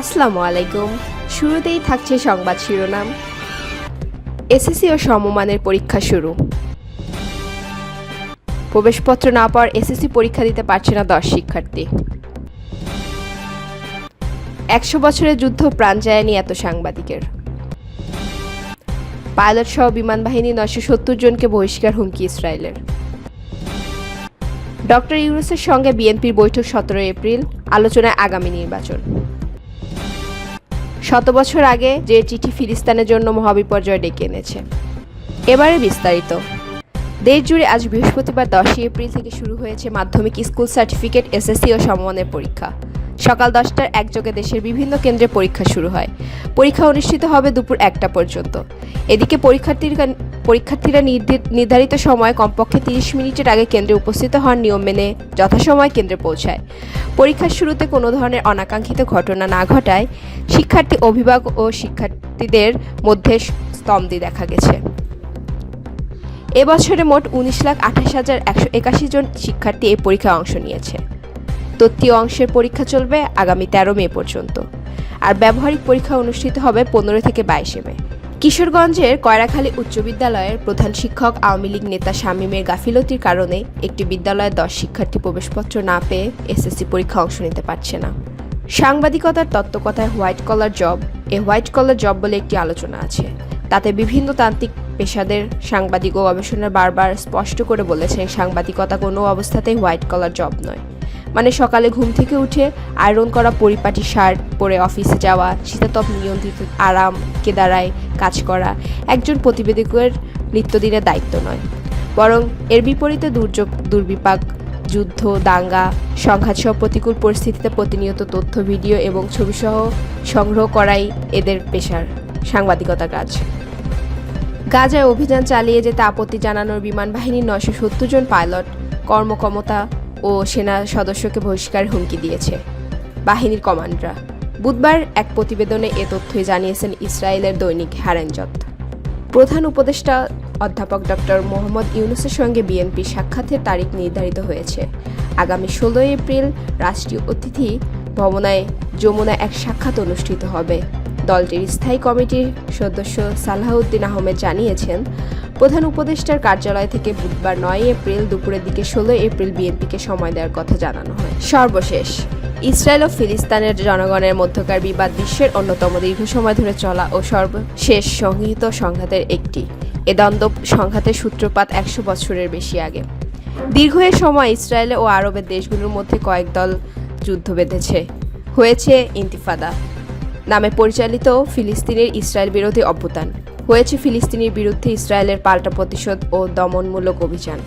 আসসালামু আলাইকুম। শুরুতেই থাকছে সংবাদ শিরোনাম। এসএসসি ও সমমানের পরীক্ষা শুরু। প্রবেশপত্র না পাওয়ার এসএসসি পরীক্ষা দিতে পারছে না দশ শিক্ষার্থী। একশো বছরের যুদ্ধ প্রাণ যায়নি এত সাংবাদিকের। পাইলট সহ বিমান বাহিনী নয়শো সত্তর জনকে বহিষ্কার হুমকি ইসরায়েলের। ডক্টর ইউনুসের সঙ্গে বিএনপির বৈঠক সতেরো এপ্রিল, আলোচনায় আগামী নির্বাচন। শত বছর আগে যে চিঠি ফিলিস্তানের জন্য মহাবিপর্যয় ডেকে এনেছে। এবারে বিস্তারিত। দেশ জুড়ে আজ বৃহস্পতিবার দশই এপ্রিল থেকে শুরু হয়েছে মাধ্যমিক স্কুল সার্টিফিকেট, এসএসসি ও সমমানের পরীক্ষা। সকাল দশটার একযোগে দেশের বিভিন্ন কেন্দ্রে পরীক্ষা শুরু হয়। পরীক্ষা অনুষ্ঠিত হবে দুপুর একটা পর্যন্ত। এদিকে পরীক্ষার্থীরা পরীক্ষার্থীরা নির্ধি- নির্ধারিত সময় কমপক্ষে তিরিশ মিনিটের আগে কেন্দ্রে উপস্থিত হওয়ার নিয়ম মেনে যথাসময় কেন্দ্রে পৌঁছায়। পরীক্ষার শুরুতে কোনো ধরনের অনাকাঙ্ক্ষিত ঘটনা না ঘটায় শিক্ষার্থী অভিভাবক ও শিক্ষার্থীদের মধ্যে স্তম্ভি দেখা গেছে। এবছরে মোট উনিশ লাখ আঠাশ হাজার একশো একাশি জন শিক্ষার্থী এই পরীক্ষায় অংশ নিয়েছে। তত্ত্বীয় অংশের পরীক্ষা চলবে আগামী তেরো মে পর্যন্ত। আর ব্যবহারিক পরীক্ষা অনুষ্ঠিত হবে পনেরো থেকে বাইশে মে। কিশোরগঞ্জের কয়রাখালী উচ্চ বিদ্যালয়ের প্রধান শিক্ষক আওয়ামী লীগ নেতা শামীমের গাফিলতির কারণে একটি বিদ্যালয়ের দশ শিক্ষার্থী প্রবেশপত্র না পেয়ে এসএসসি পরীক্ষা অংশ নিতে পারছে না। সাংবাদিকতার তত্ত্বকথায় white collar job, a white collar job বলে একটি আলোচনা আছে। তাতে বিভিন্ন তান্ত্রিক পেশাদের সাংবাদিক ও গবেষণা বারবার স্পষ্ট করে বলেছেন সাংবাদিকতা কোনো অবস্থাতেই হোয়াইট কলার জব নয়। মানে সকালে ঘুম থেকে উঠে আয়রন করা পরিপাটি শার্ট পরে অফিসে যাওয়া, শীতাতপ নিয়ন্ত্রিত আরাম, কেদারায় কাজ করা একজন প্রতিবেদকের নিত্যদিনের দায়িত্ব নয়। বরং এর বিপরীতে দুর্যোগ, দুর্বিপাক, যুদ্ধ, দাঙ্গা, সংঘাতসহ প্রতিকূল পরিস্থিতিতে প্রতিনিয়ত তথ্য, ভিডিও এবং ছবিসহ সংগ্রহ করাই এদের পেশার সাংবাদিকতা কাজ। গাজায় অভিযান চালিয়ে যেতে আপত্তি জানানোর বিমান বাহিনীর নয়শো সত্তর জন পাইলট, কর্মক্ষমতা ও সেনা সদস্যকে বহিষ্কারের হুমকি দিয়েছে। বাহিনীর কমান্ডরা বুধবার এক প্রতিবেদনে এ তথ্যই জানিয়েছেন ইসরায়েলের দৈনিক হ্যারেনজত প্রধান উপদেষ্টা অধ্যাপক ডক্টর মোহাম্মদ ইউনুসের সঙ্গে বিএনপি সাক্ষাতের তারিখ নির্ধারিত হয়েছে। আগামী ষোলোই এপ্রিল রাষ্ট্রীয় অতিথি ভবনায় যমুনা এক সাক্ষাৎ অনুষ্ঠিত হবে। দলটির স্থায়ী কমিটির সদস্য সালাহউদ্দিন আহমেদ জানিয়েছেন প্রধান উপদেষ্টার কার্যালয় থেকে বুধবার নয় এপ্রিল দুপুরের দিকে ষোলো এপ্রিল বিএনপিকে সময় দেওয়ার কথা জানানো হয়। সর্বশেষ, ইসরায়েল ও ফিলিস্তানের জনগণের মধ্যকার বিবাদ বিশ্বের অন্যতম দীর্ঘ সময় ধরে চলা ও সর্বশেষ সংহিত সংঘাতের একটি। এ দ্বন্দ্ব সংঘাতের সূত্রপাত একশো বছরের বেশি আগে। দীর্ঘ এ সময় ইসরায়েল ও আরবের দেশগুলোর মধ্যে কয়েক দল যুদ্ধ বেঁধেছে। হয়েছে ইন্তিফাদা, নামে পরিচালিত ফিলিস্তিনের ইসরায়েল বিরোধী অভ্যুত্থান। হয়েছে ফিলিস্তিনির বিরুদ্ধে ইসরায়েলের পাল্টা প্রতিশোধ ও দমনমূলক অভিযান।